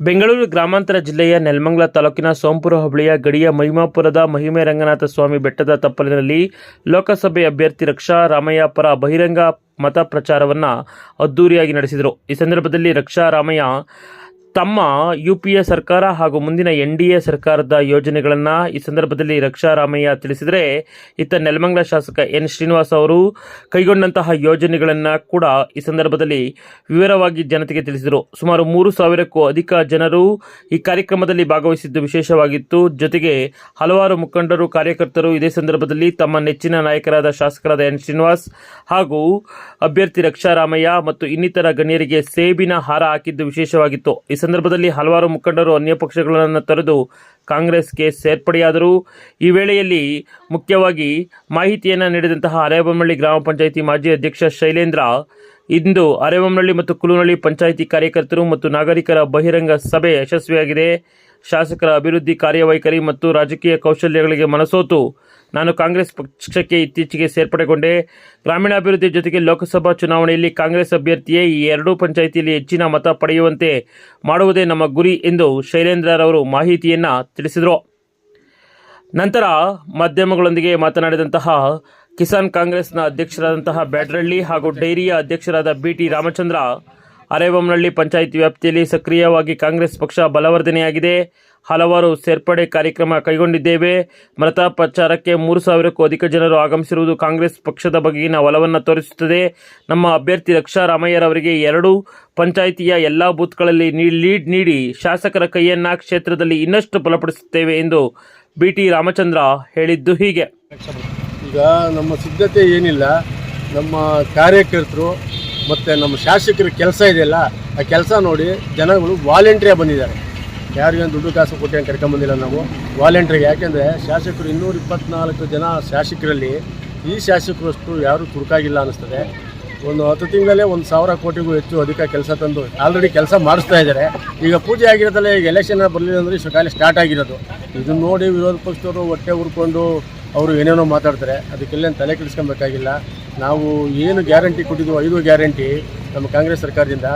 ಬೆಂಗಳೂರು ಗ್ರಾಮಾಂತರ ಜಿಲ್ಲೆಯ ನೆಲಮಂಗಲ ತಾಲೂಕಿನ ಸೋಂಪುರ ಹೋಬಳಿಯ ಗಡಿಯ ಮಹಿಮಾಪುರದ ಮಹಿಮೆ ರಂಗನಾಥ ಸ್ವಾಮಿ ಬೆಟ್ಟದ ತಪ್ಪಲಿನಲ್ಲಿ ಲೋಕಸಭೆ ಅಭ್ಯರ್ಥಿ ರಕ್ಷಾ ರಾಮಯ್ಯ ಪರ ಬಹಿರಂಗ ಮತ ಪ್ರಚಾರವನ್ನು ಅದ್ದೂರಿಯಾಗಿ ನಡೆಸಿದರು. ಈ ಸಂದರ್ಭದಲ್ಲಿ ರಕ್ಷಾ ರಾಮಯ್ಯ ತಮ್ಮ ಯು ಪಿ ಎ ಸರ್ಕಾರ ಹಾಗೂ ಮುಂದಿನ ಎನ್ ಡಿ ಎ ಸರ್ಕಾರದ ಯೋಜನೆಗಳನ್ನು ಈ ಸಂದರ್ಭದಲ್ಲಿ ರಕ್ಷಾ ರಾಮಯ್ಯ ತಿಳಿಸಿದರೆ ಇತ್ತ ನೆಲಮಂಗಲ ಶಾಸಕ ಎನ್ ಶ್ರೀನಿವಾಸ್ ಅವರು ಕೈಗೊಂಡಂತಹ ಯೋಜನೆಗಳನ್ನು ಕೂಡ ಈ ಸಂದರ್ಭದಲ್ಲಿ ವಿವರವಾಗಿ ಜನತೆಗೆ ತಿಳಿಸಿದರು. ಸುಮಾರು ಮೂರು ಸಾವಿರಕ್ಕೂ ಅಧಿಕ ಜನರು ಈ ಕಾರ್ಯಕ್ರಮದಲ್ಲಿ ಭಾಗವಹಿಸಿದ್ದು ವಿಶೇಷವಾಗಿತ್ತು. ಜೊತೆಗೆ ಹಲವಾರು ಮುಖಂಡರು, ಕಾರ್ಯಕರ್ತರು ಇದೇ ಸಂದರ್ಭದಲ್ಲಿ ತಮ್ಮ ನೆಚ್ಚಿನ ನಾಯಕರಾದ ಶಾಸಕರಾದ ಎನ್ ಶ್ರೀನಿವಾಸ್ ಹಾಗೂ ಅಭ್ಯರ್ಥಿ ರಕ್ಷಾ ರಾಮಯ್ಯ ಮತ್ತು ಇನ್ನಿತರ ಗಣ್ಯರಿಗೆ ಸೇಬಿನ ಹಾರ ಹಾಕಿದ್ದು ವಿಶೇಷವಾಗಿತ್ತು. ಸಂದರ್ಭದಲ್ಲಿ ಹಲವಾರು ಮುಖಂಡರು ಅನ್ಯ ಪಕ್ಷಗಳನ್ನು ತೊರೆದು ಕಾಂಗ್ರೆಸ್ಗೆ ಸೇರ್ಪಡೆಯಾದರು. ಈ ವೇಳೆಯಲ್ಲಿ ಮುಖ್ಯವಾಗಿ ಮಾಹಿತಿಯನ್ನು ನೀಡಿದಂತಹ ಅರೇಬೊಮ್ಮಳ್ಳಿ ಗ್ರಾಮ ಪಂಚಾಯಿತಿ ಮಾಜಿ ಅಧ್ಯಕ್ಷ ಶೈಲೇಂದ್ರ, ಇಂದು ಅರೇಬೊಮ್ಮಳ್ಳಿ ಮತ್ತು ಕುಲುನಳ್ಳಿ ಪಂಚಾಯಿತಿ ಕಾರ್ಯಕರ್ತರು ಮತ್ತು ನಾಗರಿಕರ ಬಹಿರಂಗ ಸಭೆ ಯಶಸ್ವಿಯಾಗಿದೆ. ಶಾಸಕರ ಅಭಿವೃದ್ಧಿ ಕಾರ್ಯವೈಖರಿ ಮತ್ತು ರಾಜಕೀಯ ಕೌಶಲ್ಯಗಳಿಗೆ ಮನಸೋತು. ನಾನು ಕಾಂಗ್ರೆಸ್ ಪಕ್ಷಕ್ಕೆ ಇತ್ತೀಚೆಗೆ ಸೇರ್ಪಡೆಗೊಂಡೆ. ಗ್ರಾಮೀಣಾಭಿವೃದ್ಧಿ ಜೊತೆಗೆ ಲೋಕಸಭಾ ಚುನಾವಣೆಯಲ್ಲಿ ಕಾಂಗ್ರೆಸ್ ಅಭ್ಯರ್ಥಿಯೇ ಈ ಎರಡೂ ಪಂಚಾಯಿತಿಯಲ್ಲಿ ಹೆಚ್ಚಿನ ಮತ ಪಡೆಯುವಂತೆ ಮಾಡುವುದೇ ನಮ್ಮ ಗುರಿ ಎಂದು ಶೈಲೇಂದ್ರರವರು ಮಾಹಿತಿಯನ್ನು ತಿಳಿಸಿದರು. ನಂತರ ಮಾಧ್ಯಮಗಳೊಂದಿಗೆ ಮಾತನಾಡಿದಂತಹ ಕಿಸಾನ್ ಕಾಂಗ್ರೆಸ್ನ ಅಧ್ಯಕ್ಷರಾದಂತಹ ಬ್ಯಾಡ್ರಳ್ಳಿ ಹಾಗೂ ಡೈರಿಯ ಅಧ್ಯಕ್ಷರಾದ ಬಿ ಟಿ ರಾಮಚಂದ್ರ ಅರೇಬೊಮ್ಮನಹಳ್ಳಿ ಪಂಚಾಯಿತಿ ವ್ಯಾಪ್ತಿಯಲ್ಲಿ ಸಕ್ರಿಯವಾಗಿ ಕಾಂಗ್ರೆಸ್ ಪಕ್ಷ ಬಲವರ್ಧನೆಯಾಗಿದೆ. ಹಲವಾರು ಸೇರ್ಪಡೆ ಕಾರ್ಯಕ್ರಮ ಕೈಗೊಂಡಿದ್ದೇವೆ. ಮೃತ ಪ್ರಚಾರಕ್ಕೆ ಮೂರು ಸಾವಿರಕ್ಕೂ ಅಧಿಕ ಜನರು ಆಗಮಿಸಿರುವುದು ಕಾಂಗ್ರೆಸ್ ಪಕ್ಷದ ಬಗೆಗಿನ ಒಲವನ್ನು ತೋರಿಸುತ್ತದೆ. ನಮ್ಮ ಅಭ್ಯರ್ಥಿ ರಕ್ಷಾ ರಾಮಯ್ಯರವರಿಗೆ ಎರಡು ಪಂಚಾಯಿತಿಯ ಎಲ್ಲ ಬೂತ್ಗಳಲ್ಲಿ ಲೀಡ್ ನೀಡಿ ಶಾಸಕರ ಕೈಯನ್ನ ಕ್ಷೇತ್ರದಲ್ಲಿ ಇನ್ನಷ್ಟು ಬಲಪಡಿಸುತ್ತೇವೆ ಎಂದು ಬಿ ಟಿ ರಾಮಚಂದ್ರ ಹೇಳಿದ್ದು ಹೀಗೆ. ಈಗ ನಮ್ಮ ಸಿದ್ಧತೆ ಏನಿಲ್ಲ. ನಮ್ಮ ಕಾರ್ಯಕರ್ತರು ಮತ್ತು ನಮ್ಮ ಶಾಸಕರ ಕೆಲಸ ಇದೆಯಲ್ಲ, ಆ ಕೆಲಸ ನೋಡಿ ಜನಗಳು ವಾಲಂಟ್ರಿಯಾಗಿ ಬಂದಿದ್ದಾರೆ. ಯಾರಿಗೇನು ದುಡ್ಡು ಕಾಸು ಕೊಟ್ಟು ಕರ್ಕೊಂಬಂದಿಲ್ಲ ನಾವು. ವಾಲಂಟ್ರಿಗೆ ಯಾಕೆಂದರೆ ಶಾಸಕರು ಇನ್ನೂರ ಇಪ್ಪತ್ನಾಲ್ಕು ಜನ ಶಾಸಕರಲ್ಲಿ, ಈ ಶಾಸಕರಷ್ಟು ಯಾರೂ ತುರ್ಕಾಗಿಲ್ಲ ಅನ್ನಿಸ್ತದೆ. ಒಂದು ಹತ್ತು ತಿಂಗಳಲ್ಲೇ ಒಂದು ಸಾವಿರ ಕೋಟಿಗೂ ಹೆಚ್ಚು ಅಧಿಕ ಕೆಲಸ ತಂದು ಆಲ್ರೆಡಿ ಕೆಲಸ ಮಾಡಿಸ್ತಾ ಇದ್ದಾರೆ. ಈಗ ಪೂಜೆ ಆಗಿರೋದಲ್ಲ ಈಗ ಎಲೆಕ್ಷನ್ ಬರಲಿಲ್ಲ ಅಂದರೆ ಕಾಲ ಸ್ಟಾರ್ಟ್ ಆಗಿರೋದು. ಇದನ್ನು ನೋಡಿ ವಿರೋಧ ಪಕ್ಷದವರು ಹೊಟ್ಟೆ ಹುರ್ಕೊಂಡು ಅವರು ಏನೇನೋ ಮಾತಾಡ್ತಾರೆ, ಅದಕ್ಕೆಲ್ಲ ತಲೆ ಕೆಡಿಸ್ಕೊಬೇಕಾಗಿಲ್ಲ. ನಾವು ಏನು ಗ್ಯಾರಂಟಿ ಕೊಟ್ಟಿದ್ದು ಐದು ಗ್ಯಾರಂಟಿ ನಮ್ಮ ಕಾಂಗ್ರೆಸ್ ಸರ್ಕಾರದಿಂದ.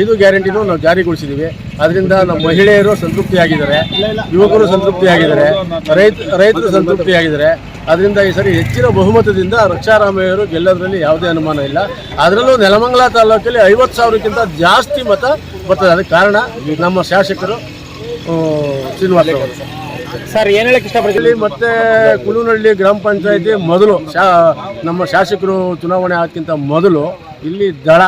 ಐದು ಗ್ಯಾರಂಟಿನೂ ನಾವು ಜಾರಿಗೊಳಿಸಿದ್ದೀವಿ ಅದರಿಂದ ನಮ್ಮ ಮಹಿಳೆಯರು ಸಂತೃಪ್ತಿಯಾಗಿದ್ದಾರೆ. ಯುವಕರು ಸಂತೃಪ್ತಿಯಾಗಿದ್ದಾರೆ. ರೈತ, ರೈತರು ಸಂತೃಪ್ತಿಯಾಗಿದ್ದಾರೆ. ಅದರಿಂದ ಈ ಸರಿ ಹೆಚ್ಚಿನ ಬಹುಮತದಿಂದ ರಕ್ಷಾರಾಮಯ್ಯರು ಗೆಲ್ಲೋದ್ರಲ್ಲಿ ಯಾವುದೇ ಅನುಮಾನ ಇಲ್ಲ. ಅದರಲ್ಲೂ ನೆಲಮಂಗಲ ತಾಲೂಕಲ್ಲಿ ಐವತ್ತು ಸಾವಿರಕ್ಕಿಂತ ಜಾಸ್ತಿ ಮತ ಬರ್ತದೆ. ಅದಕ್ಕೆ ಕಾರಣ ನಮ್ಮ ಶಾಸಕರು ಶ್ರೀನಿವಾಸ ಸರ್, ಏನು ಹೇಳಕ್ ಇಷ್ಟಪಡ್ತೀವಿ ಮತ್ತೆ ಕುಲುನಹಳ್ಳಿ ಗ್ರಾಮ ಪಂಚಾಯತಿ ಮೊದಲು ನಮ್ಮ ಶಾಸಕರು ಚುನಾವಣೆ ಆಗಕ್ಕಿಂತ ಮೊದಲು ಇಲ್ಲಿ ದಳ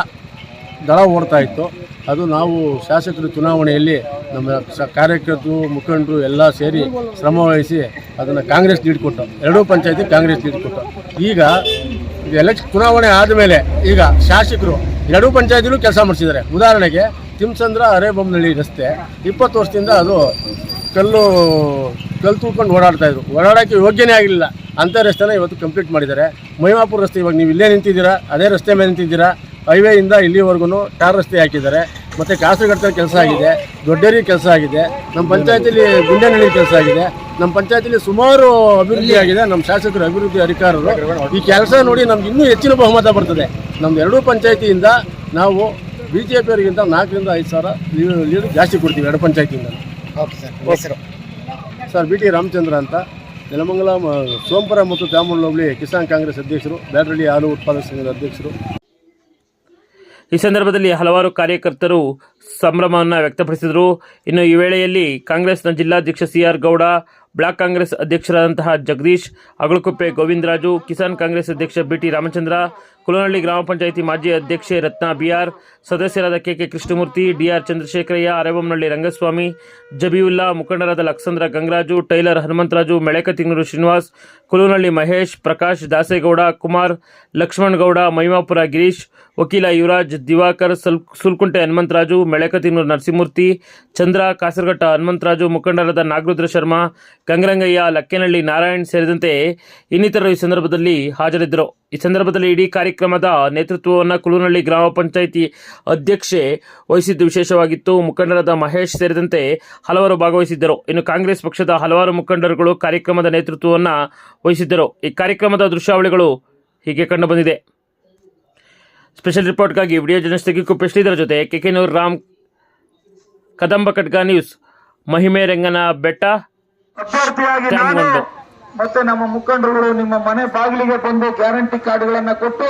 ದಳ ಓಡ್ತಾ ಇತ್ತು. ಅದು ನಾವು ಶಾಸಕರು ಚುನಾವಣೆಯಲ್ಲಿ ನಮ್ಮ ಕಾರ್ಯಕರ್ತರು, ಮುಖಂಡರು ಎಲ್ಲ ಸೇರಿ ಶ್ರಮ ವಹಿಸಿ ಅದನ್ನು ಕಾಂಗ್ರೆಸ್ ಲೀಡ್ ಕೊಟ್ಟು ಎರಡೂ ಪಂಚಾಯತಿ ಕಾಂಗ್ರೆಸ್ ಲೀಡ್ ಕೊಟ್ಟು ಈಗ ಎಲೆಕ್ಷನ್ ಚುನಾವಣೆ ಆದಮೇಲೆ ಈಗ ಶಾಸಕರು ಎರಡೂ ಪಂಚಾಯತಿಲೂ ಕೆಲಸ ಮಾಡಿಸಿದ್ದಾರೆ. ಉದಾಹರಣೆಗೆ ತಿಮ್ಸಂದ್ರ ಅರೇಬೊಮ್ಮನಹಳ್ಳಿ ರಸ್ತೆ, ಇಪ್ಪತ್ತು ವರ್ಷದಿಂದ ಅದು ಕಲ್ಲು ಕಲ್ಲು ತೂಕೊಂಡು ಓಡಾಡ್ತಾ ಇದ್ರು. ಓಡಾಡೋಕ್ಕೆ ಯೋಗ್ಯನೇ ಆಗಿರಲಿಲ್ಲ. ಅಂಥ ರಸ್ತೆನ ಇವತ್ತು ಕಂಪ್ಲೀಟ್ ಮಾಡಿದ್ದಾರೆ. ಮಹಿಮಾಪುರ ರಸ್ತೆ ಇವಾಗ ನೀವು ಇಲ್ಲೇ ನಿಂತಿದ್ದೀರಾ? ಅದೇ ರಸ್ತೆ ಮೇಲೆ ನಿಂತಿದ್ದೀರಾ? ಹೈವೇಯಿಂದ ಇಲ್ಲಿವರೆಗೂ ಟಾರ್ ರಸ್ತೆ ಹಾಕಿದ್ದಾರೆ. ಮತ್ತು ಕಾಸರಗಟ್ಟಲ್ಲಿ ಕೆಲಸ ಆಗಿದೆ. ದೊಡ್ಡೇರಿ ಕೆಲಸ ಆಗಿದೆ. ನಮ್ಮ ಪಂಚಾಯತಿಲಿ ಗುಂಡೇನಹಳ್ಳಿ ಕೆಲಸ ಆಗಿದೆ. ನಮ್ಮ ಪಂಚಾಯತಿಲಿ ಸುಮಾರು ಅಭಿವೃದ್ಧಿ ಆಗಿದೆ. ನಮ್ಮ ಶಾಸಕರು ಅಭಿವೃದ್ಧಿ ಅಧಿಕಾರರು. ಈ ಕೆಲಸ ನೋಡಿ ನಮ್ಗೆ ಇನ್ನೂ ಹೆಚ್ಚಿನ ಬಹುಮತ ಬರ್ತದೆ. ನಮ್ಮ ಎರಡೂ ಪಂಚಾಯತಿಯಿಂದ ನಾವು ಬಿ ಜೆ ಪಿಯವರಿಗಿಂತ ನಾಲ್ಕರಿಂದ ಐದು ಸಾವಿರ ಲೀಡ್ ಜಾಸ್ತಿ ಕೊಡ್ತೀವಿ ಎರಡು ಪಂಚಾಯತಿಯಿಂದ. ಓಕೆ ಸರ್ ಹೆಸರು? ಸರ್ ಬಿ ಟಿ ರಾಮಚಂದ್ರ ಅಂತ. ನೆಲಮಂಗಲ ಮ- ಸೋಂಪುರ ಮತ್ತು ಹೋಬಳಿ ಕಿಸಾನ್ ಕಾಂಗ್ರೆಸ್ ಅಧ್ಯಕ್ಷರು ಬ್ಯಾಡ್ರಳ್ಳಿ ಹಾಲು ಉತ್ಪಾದಕ ಸಂಘದ ಅಧ್ಯಕ್ಷರು. ಈ ಸಂದರ್ಭದಲ್ಲಿ ಹಲವಾರು ಕಾರ್ಯಕರ್ತರು ಸಂಭ್ರಮವನ್ನು ವ್ಯಕ್ತಪಡಿಸಿದರು. ಇನ್ನು ಈ ವೇಳೆಯಲ್ಲಿ ಕಾಂಗ್ರೆಸ್ನ ಜಿಲ್ಲಾಧ್ಯಕ್ಷ C R Gowda block Congress ಅಧ್ಯಕ್ಷರಾದಂತಹ Jagadish Agalakuppe Govindaraju Kisan Congress ಅಧ್ಯಕ್ಷ ಬಿ ಟಿ ರಾಮಚಂದ್ರ ಕುಲನಹಳ್ಳಿ ಗ್ರಾಮ ಪಂಚಾಯಿತಿ ಮಾಜಿ ಅಧ್ಯಕ್ಷೆ ರತ್ನ ಬಿಆರ್, ಸದಸ್ಯರಾದ K K Krishnamurthy, D R Chandrashekaraiah Arebommanahalli Rangaswamy, Jabiulla ಮುಖಂಡರಾದ ಲಕ್ಸಂದ್ರ ಗಂಗರಾಜು, ಟೈಲರ್ ಹನುಮಂತರಾಜು ಮೆಳೆಕತಿಂಗೂರು ಶ್ರೀನಿವಾಸ್, ಕುಲನಹಳ್ಳಿ ಮಹೇಶ್, ಪ್ರಕಾಶ್ ದಾಸೇಗೌಡ, ಕುಮಾರ್ ಲಕ್ಷ್ಮಣಗೌಡ, ಮೈಮಾಪುರ ಗಿರೀಶ್, ವಕೀಲ ಯುವರಾಜ್ ದಿವಾಕರ್, ಸಲ್ ಸುಲ್ಕುಂಟೆ ಹನುಮಂತರಾಜು ಮೆಳೆಕತಿನೂರು ನರಸಿಂಹಮೂರ್ತಿ, ಚಂದ್ರ ಕಾಸರಘಟ್ಟ ಹನುಮಂತರಾಜು ಮುಖಂಡರಾದ ನಾಗರುದ್ರ ಶರ್ಮಾ, ಗಂಗರಂಗಯ್ಯ, ಲಕ್ಕೇನಹಳ್ಳಿ ನಾರಾಯಣ್ ಸೇರಿದಂತೆ ಇನ್ನಿತರರು ಈ ಸಂದರ್ಭದಲ್ಲಿ ಹಾಜರಿದ್ದರು. ಈ ಸಂದರ್ಭದಲ್ಲಿ ಇಡೀ ಕಾರ್ಯಕ್ರಮದ ನೇತೃತ್ವವನ್ನು ಕುಲುನಹಳ್ಳಿ ಗ್ರಾಮ ಪಂಚಾಯಿತಿ ಅಧ್ಯಕ್ಷೆ ವಹಿಸಿದ್ದು ವಿಶೇಷವಾಗಿತ್ತು. ಮುಖಂಡರಾದ ಮಹೇಶ್ ಸೇರಿದಂತೆ ಹಲವರು ಭಾಗವಹಿಸಿದ್ದರು. ಇನ್ನು ಕಾಂಗ್ರೆಸ್ ಪಕ್ಷದ ಹಲವಾರು ಮುಖಂಡರುಗಳು ಕಾರ್ಯಕ್ರಮದ ನೇತೃತ್ವವನ್ನು ವಹಿಸಿದ್ದರು. ಈ ಕಾರ್ಯಕ್ರಮದ ದೃಶ್ಯಾವಳಿಗಳು ಹೀಗೆ ಕಂಡುಬಂದಿದೆ. ಸ್ಪೆಷಲ್ ರಿಪೋರ್ಟ್ಗಾಗಿ ವಿಡಿಯೋ ಜನ ಕುಪ್ಪೆ ಇದರ ಜೊತೆ ಕೆಕೆನೂರ್ ರಾಮ್ ಕದಂಬ ಕಟ್ಗಾ ನ್ಯೂಸ್ ಮಹಿಮೆ ರಂಗನ ಬೆಟ್ಟ ಮತ್ತೆ ನಮ್ಮ ಮುಖಂಡರುಗಳು ನಿಮ್ಮ ಮನೆ ಬಾಗಿಲಿಗೆ ಬಂದು ಗ್ಯಾರಂಟಿ ಕಾರ್ಡ್ಗಳನ್ನ ಕೊಟ್ಟು